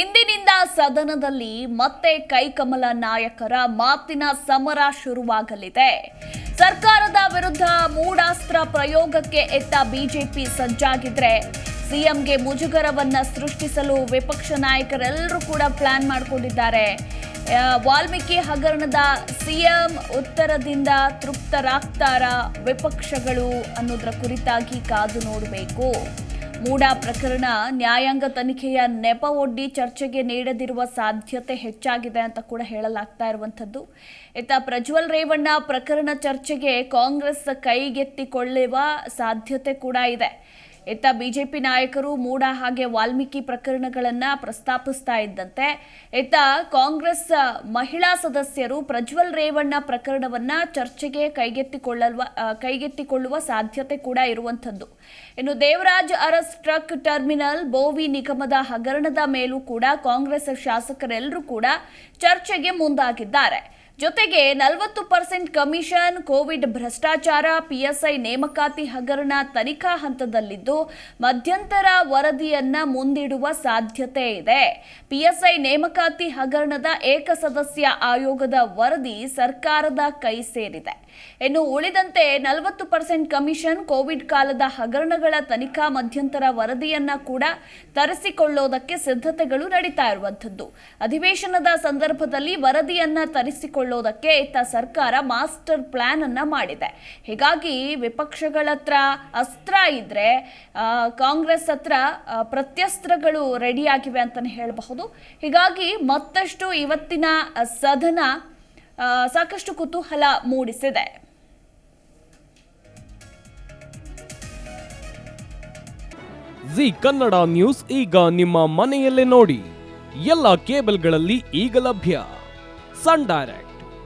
ಇಂದಿನಿಂದ ಸದನದಲ್ಲಿ ಮತ್ತೆ ಕೈಕಮಲ ನಾಯಕರ ಮಾತಿನ ಸಮರ ಶುರುವಾಗಲಿದೆ. ಸರ್ಕಾರದ ವಿರುದ್ಧ ಮೂಡಾಸ್ತ್ರ ಪ್ರಯೋಗಕ್ಕೆ ಎತ್ತ ಬಿಜೆಪಿ ಸಜ್ಜಾಗಿದ್ರೆ ಸಿಎಂಗೆ ಮುಜುಗರವನ್ನ ಸೃಷ್ಟಿಸಲು ವಿಪಕ್ಷ ನಾಯಕರೆಲ್ಲರೂ ಕೂಡ ಪ್ಲಾನ್ ಮಾಡಿಕೊಂಡಿದ್ದಾರೆ. ವಾಲ್ಮೀಕಿ ಹಗರಣದ ಸಿಎಂ ಉತ್ತರದಿಂದ ತೃಪ್ತರಾಗ್ತಾರ ವಿಪಕ್ಷಗಳು ಅನ್ನೋದರ ಕುರಿತಾಗಿ ಕಾದು ನೋಡಬೇಕು. ಮೂಡಾ ಪ್ರಕರಣ ನ್ಯಾಯಾಂಗ ತನಿಖೆಯ ನೆಪ ಒಡ್ಡಿ ಚರ್ಚೆಗೆ ನೀಡದಿರುವ ಸಾಧ್ಯತೆ ಹೆಚ್ಚಾಗಿದೆ ಅಂತ ಕೂಡ ಹೇಳಲಾಗ್ತಾ ಇರುವಂಥದ್ದು. ಇತ್ತ ಪ್ರಜ್ವಲ್ ರೇವಣ್ಣ ಪ್ರಕರಣ ಚರ್ಚೆಗೆ ಕಾಂಗ್ರೆಸ್ ಕೈಗೆತ್ತಿಕೊಳ್ಳುವ ಸಾಧ್ಯತೆ ಕೂಡ ಇದೆ. ಇತ್ತ ಬಿಜೆಪಿ ನಾಯಕರು ಮೂಡ ಹಾಗೆ ವಾಲ್ಮೀಕಿ ಪ್ರಕರಣಗಳನ್ನು ಪ್ರಸ್ತಾಪಿಸ್ತಾ ಇದ್ದಂತೆ ಇತ್ತ ಕಾಂಗ್ರೆಸ್ ಮಹಿಳಾ ಸದಸ್ಯರು ಪ್ರಜ್ವಲ್ ರೇವಣ್ಣ ಪ್ರಕರಣವನ್ನ ಚರ್ಚೆಗೆ ಕೈಗೆತ್ತಿಕೊಳ್ಳಲ್ವ ಕೈಗೆತ್ತಿಕೊಳ್ಳುವ ಸಾಧ್ಯತೆ ಕೂಡ ಇರುವಂಥದ್ದು. ಇನ್ನು ದೇವರಾಜ್ ಅರಸ್ ಟ್ರಕ್ ಟರ್ಮಿನಲ್, ಬೋವಿ ನಿಗಮದ ಹಗರಣದ ಮೇಲೂ ಕೂಡ ಕಾಂಗ್ರೆಸ್ ಶಾಸಕರೆಲ್ಲರೂ ಕೂಡ ಚರ್ಚೆಗೆ ಮುಂದಾಗಿದ್ದಾರೆ. ಜೊತೆಗೆ ನಲವತ್ತು ಪರ್ಸೆಂಟ್ ಕಮಿಷನ್, ಕೋವಿಡ್ ಭ್ರಷ್ಟಾಚಾರ ಪಿಎಸ್ಐ ನೇಮಕಾತಿ ಹಗರಣ ತನಿಖಾ ಹಂತದಲ್ಲಿದ್ದು ಮಧ್ಯಂತರ ವರದಿಯನ್ನ ಮುಂದಿಡುವ ಸಾಧ್ಯತೆ ಇದೆ. ಪಿಎಸ್ಐ ನೇಮಕಾತಿ ಹಗರಣದ ಏಕಸದಸ್ಯ ಆಯೋಗದ ವರದಿ ಸರ್ಕಾರದ ಕೈ ಸೇರಿದೆ. ಇನ್ನು ಉಳಿದಂತೆ ನಲವತ್ತು ಪರ್ಸೆಂಟ್ ಕಮಿಷನ್, ಕೋವಿಡ್ ಕಾಲದ ಹಗರಣಗಳ ತನಿಖಾ ಮಧ್ಯಂತರ ವರದಿಯನ್ನ ಕೂಡ ತರಿಸಿಕೊಳ್ಳೋದಕ್ಕೆ ಸಿದ್ಧತೆಗಳು ನಡೀತಾ ಇರುವಂಥದ್ದು. ಅಧಿವೇಶನದ ಸಂದರ್ಭದಲ್ಲಿ ವರದಿಯನ್ನ ತರಿಸಿಕೊಳ್ಳೋದಕ್ಕೆ ಇತ್ತ ಸರ್ಕಾರ ಮಾಸ್ಟರ್ ಪ್ಲಾನ್ ಅನ್ನ ಮಾಡಿದೆ. ಹೀಗಾಗಿ ವಿಪಕ್ಷಗಳ ಹತ್ರ ಅಸ್ತ್ರ ಇದ್ರೆ ಕಾಂಗ್ರೆಸ್ ಹತ್ರ ಪ್ರತ್ಯಸ್ತ್ರಗಳು ರೆಡಿಯಾಗಿವೆ ಅಂತಾನೆ ಹೇಳಬಹುದು. ಹೀಗಾಗಿ ಮತ್ತಷ್ಟು ಇವತ್ತಿನ ಸದನ ಸಾಕಷ್ಟು ಕುತೂಹಲ ಮೂಡಿಸಿದೆ. ಜಿ ಕನ್ನಡ ನ್ಯೂಸ್ ಈಗ ನಿಮ್ಮ ಮನೆಯಲ್ಲೇ ನೋಡಿ. ಎಲ್ಲ ಕೇಬಲ್ಗಳಲ್ಲಿ ಈಗ ಲಭ್ಯ. ಸನ್ ಡೈರೆಕ್ಟ್